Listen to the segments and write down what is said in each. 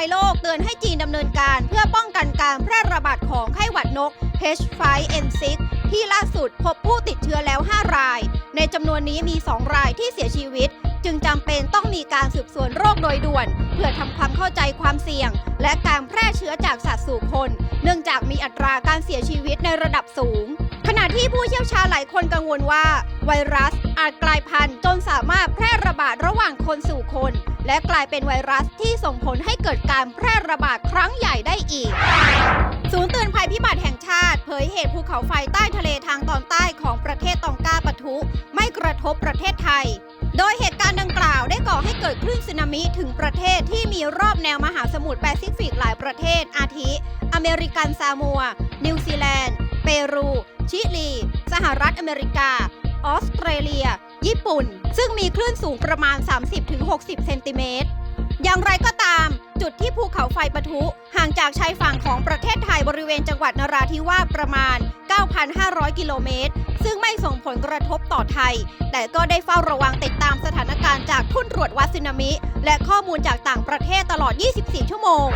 มัยโลกเตือนให้จีนดำเนินการเพื่อป้องกันการแพร่ระบาดของไข้หวัดนก H5N6 ที่ล่าสุดพบผู้ติดเชื้อแล้ว 5 ราย ในจำนวนนี้มี 2 รายที่เสียชีวิต จึงจำเป็นต้องมีการสืบสวนโรคโดยด่วน เพื่อทำความเข้าใจความเสี่ยง และการแพร่เชื้อจากสัตว์สู่คน เนื่องจากมีอัตราการเสียชีวิตในระดับสูง ขณะที่ผู้เชี่ยวชาญหลายคนกังวลว่า ไวรัสอาจกลายพันธุ์จนสามารถแพร่ระบาดระหว่างคนสู่คน และกลายเป็นไวรัสที่ส่งผลให้เกิดการแพร่ระบาดครั้งใหญ่ได้อีก ศูนย์เตือนภัยพิบัติแห่งชาติ เผยเหตุภูเขาไฟใต้ทะเลทางตอนใต้ของประเทศตองกาปะทุ ไม่กระทบประเทศไทย โดยเหตุการณ์ดังกล่าวได้ก่อให้เกิดคลื่นสึนามิถึงประเทศที่มีรอบแนวมหาสมุทรแปซิฟิกหลายประเทศ อาทิ อเมริกันซามัว นิวซีแลนด์ เปรู ชิลี สหรัฐอเมริกา ออสเตรเลีย ญี่ปุ่น ซึ่งมีคลื่นสูงประมาณ 30-60 เซนติเมตร อย่างไรก็ตาม จุดที่ภูเขาไฟปะทุ ห่างจากชายฝั่งของประเทศไทยบริเวณจังหวัดนราธิวาสประมาณ 9,500 กิโลเมตร ซึ่งไม่ส่งผลกระทบต่อไทย แต่ก็ได้เฝ้าระวังติดตามสถานการณ์จากทุ่นตรวจวัดสึนามิ และข้อมูลจากต่างประเทศตลอด 24 ชั่วโมง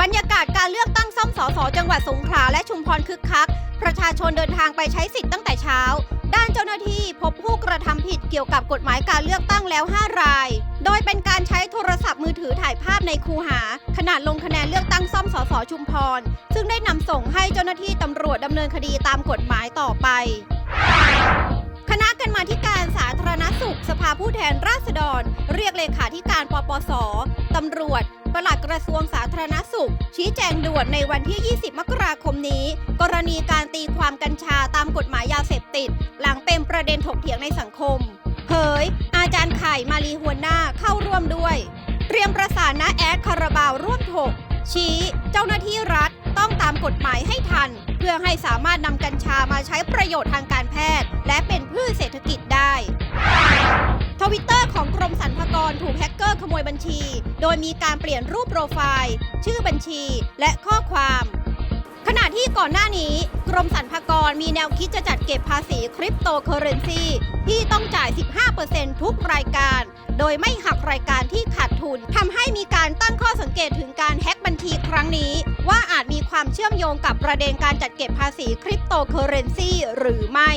บรรยากาศการเลือกตั้งซ่อมสสจังหวัดสงขลาและชุมพรคึกคัก ประชาชนเดินทางไปใช้สิทธิ์ตั้งแต่เช้า ด้านเจ้าหน้าที่พบผู้กระทำผิดเกี่ยวกับกฎหมายการเลือกตั้งแล้ว 5 ราย โดยเป็นการใช้โทรศัพท์มือถือถ่ายภาพในคูหา ขณะลงคะแนนเลือกตั้งซ่อมสสชุมพร ซึ่งได้นำส่งให้เจ้าหน้าที่ตำรวจดำเนินคดีตามกฎหมายต่อไป กรรมาธิการสาธารณสุข สภาผู้แทนราษฎร เรียกเลขาธิการปปสตำรวจปลัดกระทรวงสาธารณสุข ชี้แจงด่วนในวันที่ 20 มกราคมนี้ กรณีการตีความกัญชาตามกฎหมายยาเสพติด หลังเป็นประเด็นถกเถียงในสังคม เผย อาจารย์ไข่มารีฮวนนาเข้าร่วมด้วย เตรียมประสานนาแอดคาราบาวร่วมถก ชี้ เจ้าหน้าที่รัฐ กฎหมายให้ทัน เพื่อให้สามารถนำกัญชามาใช้ประโยชน์ทางการแพทย์ และเป็นพืชเศรษฐกิจได้ทวิตเตอร์ของกรมสรรพากรถูกแฮกเกอร์ขโมยบัญชี โดยมีการเปลี่ยนรูปโปรไฟล์ ชื่อบัญชีและข้อความ ขณะที่ก่อนหน้านี้ กรมสรรพากรมีแนวคิดจะจัดเก็บภาษีคริปโตเคอเรนซีที่ต้องจ่าย 15%ทุกรายการ โดยไม่หักรายการที่ขาดทุนทำให้มีการตั้งข้อสังเกตถึงการแฮกบัญชีครั้งนี้ว่าอา ชื่อมโยงกับประเด็นการจัดเก็บภาษีคริปโตเคอเรนซีหรือไม่